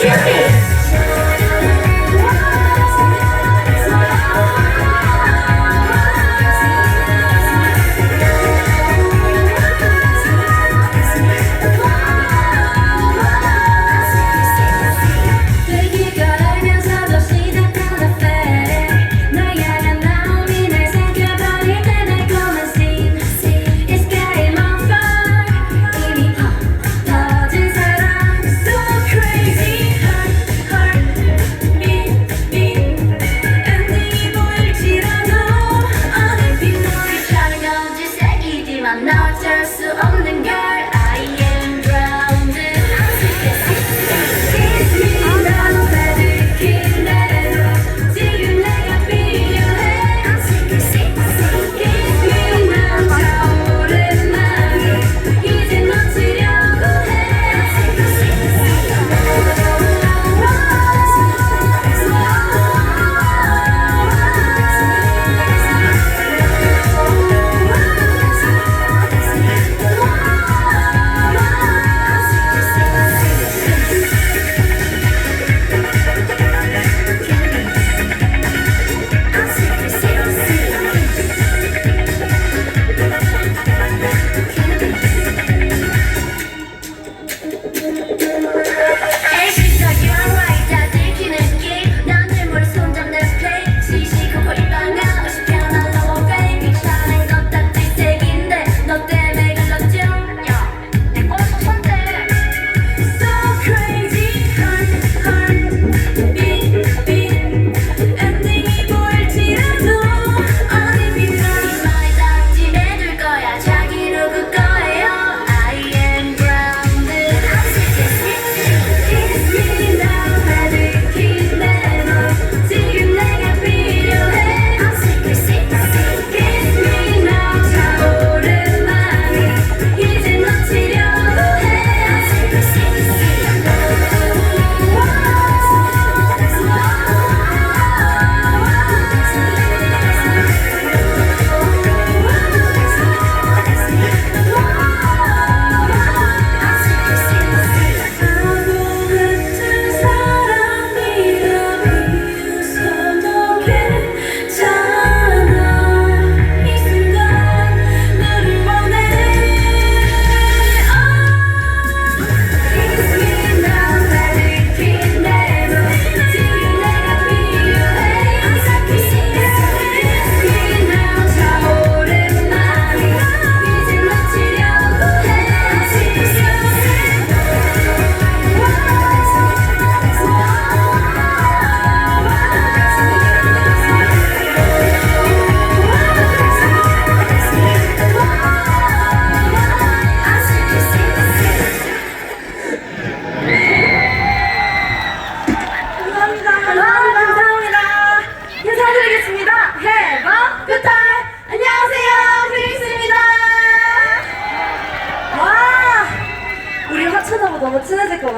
Check it.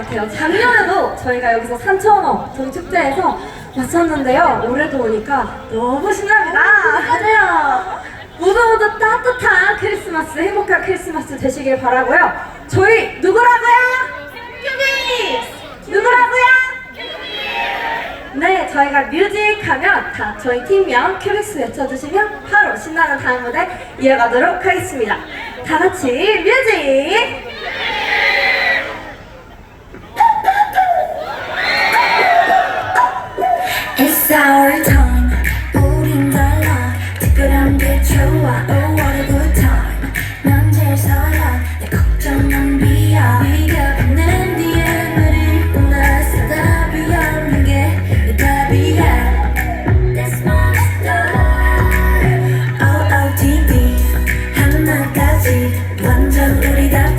같아요. 작년에도 저희가 여기서 산천어 동축제에서 왔었는데요. 올해도 오니까 너무 신납니다. 맞아요. 모두 모두 따뜻한 크리스마스, 행복한 크리스마스 되시길 바라고요. 저희 누구라고요? 큐비! 누구라고요? 네, 저희가 뮤직 하면 다 저희 팀명 큐빅스 외쳐주시면 바로 신나는 다음 무대 이어가도록 하겠습니다. 다 같이 뮤직!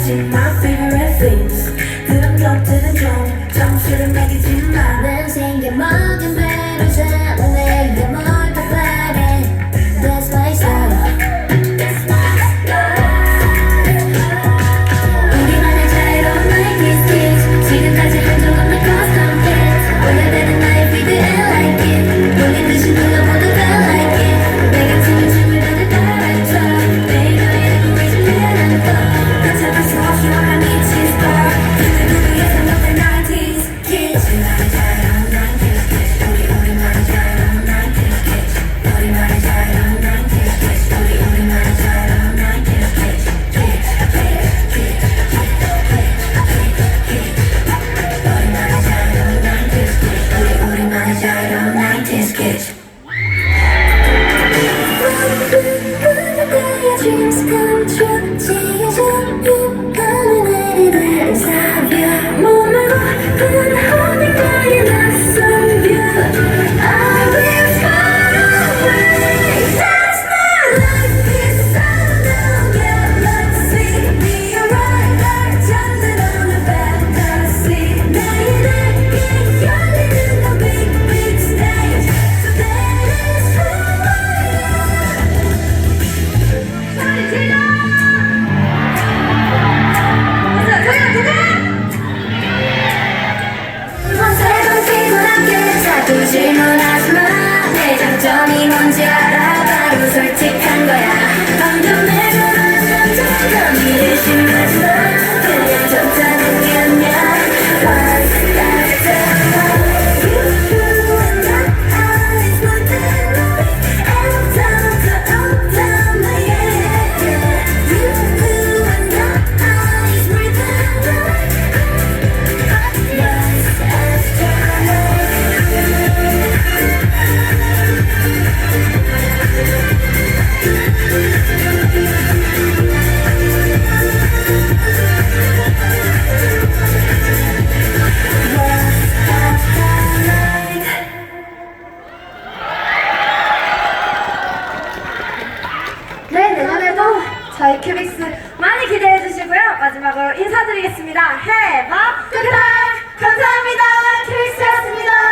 to 저희 큐빅스 많이 기대해 주시고요. 마지막으로 인사드리겠습니다. 해바 끝 감사합니다. 큐빅스였습니다.